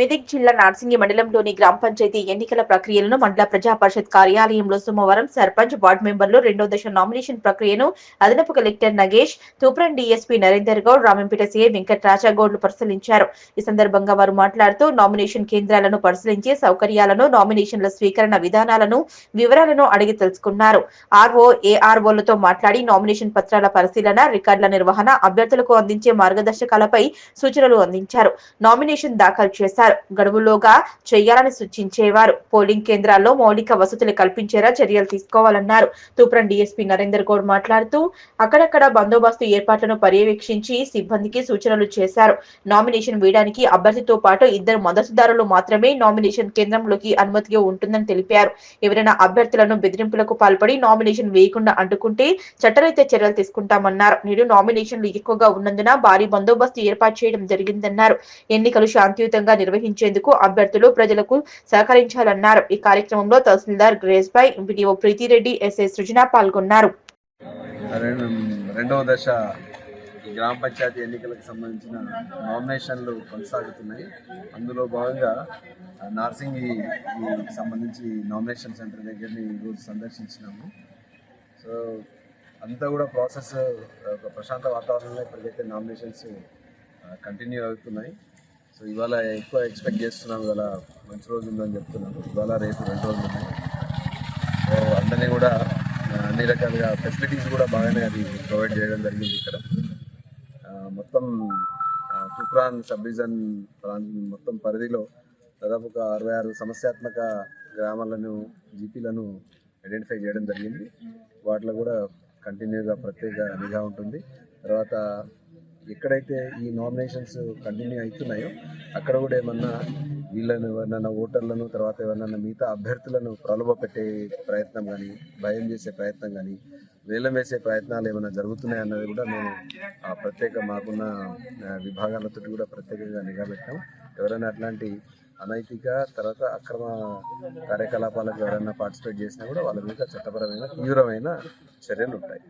మెదక్ జిల్లా నార్సింగి మండలంలోని గ్రామ పంచాయతీ ఎన్నికల ప్రక్రియలను మండల ప్రజా పరిషత్ కార్యాలయంలో సోమవారం సర్పంచ్ వార్డు మెంబర్లు రెండో దశ నామినేషన్ ప్రక్రియను అదనపు collector Nagesh Toopran DSP Narender Goud Ramayampet CA Venkat రాజాగౌడ్లు పరిశీలించారు. ఈ సందర్భంగా వారు మాట్లాడుతూ నామినేషన్ కేంద్రాలను పరిశీలించి సౌకర్యాలను నామినేషన్ల స్వీకరణ విధానాలను వివరాలను అడిగి తెలుసుకున్నారు. ఆర్ఓ ఏఆర్ఓలతో మాట్లాడి నామినేషన్ పత్రాల పరిశీలన రికార్డుల నిర్వహణ అభ్యర్థులకు అందించే మార్గదర్శకాలపై సూచనలు అందించారు. నామినేషన్ దాఖలు చేశారు. గడువులోగా చేయాలని సూచించేవారు. పోలింగ్ కేంద్రాల్లో మౌలిక వసతులు కల్పించేలా చర్యలు తీసుకోవాలన్నారు. తూప్రం డీఎస్పీ నరేందర్ గౌడ్ మాట్లాడుతూ అక్కడక్కడ బందోబస్తు ఏర్పాట్లను పర్యవేక్షించి సిబ్బందికి సూచనలు చేశారు. నామినేషన్ వేయడానికి అభ్యర్థితో పాటు ఇద్దరు మద్దతుదారులు మాత్రమే నామినేషన్ కేంద్రంలోకి అనుమతిగా ఉంటుందని తెలిపారు. ఎవరైనా అభ్యర్థులను బెదిరింపులకు పాల్పడి నామినేషన్ వేయకుండా అడ్డుకుంటే చట్టరీత్యా చర్యలు తీసుకుంటామన్నారు. నేడు నామినేషన్లు ఎక్కువగా ఉన్నందున భారీ బందోబస్తు ఏర్పాటు చేయడం జరిగిందన్నారు. ఎన్నికలు శాంతియుతంగా నిర్వహించేందుకు అభ్యర్థులు ప్రజలకు సహకరించాలన్నారు. ఈ కార్యక్రమంలో తహసీల్దార్ గ్రేస్ బై ఎంపీడీఓ ప్రీతిరెడ్డి ఎస్ఐ సృజన పాల్గొన్నారు. రెండవ దశ ఈ గ్రామ పంచాయతీ ఎన్నికలకు సంబంధించిన నామినేషన్లు కొనసాగుతున్నాయి. అందులో భాగంగా నార్సింగ్ సంబంధించి నామినేషన్ సెంటర్ దగ్గరని ఈరోజు సందర్శించినాము. సో అంతా కూడా ప్రాసెస్ ప్రశాంత వాతావరణంలో ఇప్పటికైతే నామినేషన్స్ కంటిన్యూ అవుతున్నాయి. సో ఇవాళ ఎక్కువ ఎక్స్పెక్ట్ చేస్తున్నాం ఇవాళ మంచి రోజు ఉందని చెప్తున్నాను. ఇవాళ రేపు రెండు రోజులు ఉన్నాయి. సో అందరినీ కూడా అన్ని రకాలుగా ఫెసిలిటీస్ కూడా బాగానే అది ప్రొవైడ్ చేయడం జరిగింది ఇక్కడ. మొత్తం తుక్రాన్ సబ్ డివిజన్ ప్రాంతం మొత్తం పరిధిలో దాదాపు ఒక అరవై ఆరు సమస్యాత్మక గ్రామాలను జీపీలను ఐడెంటిఫై చేయడం జరిగింది. వాటిలో కూడా కంటిన్యూగా ప్రత్యేక నిఘా ఉంటుంది. తర్వాత ఎక్కడైతే ఈ నామినేషన్స్ కంటిన్యూ అవుతున్నాయో అక్కడ కూడా ఏమన్నా వీళ్ళను ఎవరినైనా ఓటర్లను తర్వాత ఎవరినైనా మిగతా అభ్యర్థులను ప్రలోభ పెట్టే ప్రయత్నం కానీ భయం చేసే ప్రయత్నం కానీ వేలం వేసే ప్రయత్నాలు ఏమైనా జరుగుతున్నాయి అన్నది కూడా మేము ఆ ప్రత్యేక మాకున్న విభాగాలతో కూడా ప్రత్యేకంగా నిఘా పెట్టాం. ఎవరైనా అట్లాంటి అనైతిక తర్వాత అక్రమ కార్యకలాపాలకు ఎవరైనా పార్టిసిపేట్ చేసినా కూడా వాళ్ళ మీద చట్టపరమైన తీవ్రమైన చర్యలు ఉంటాయి.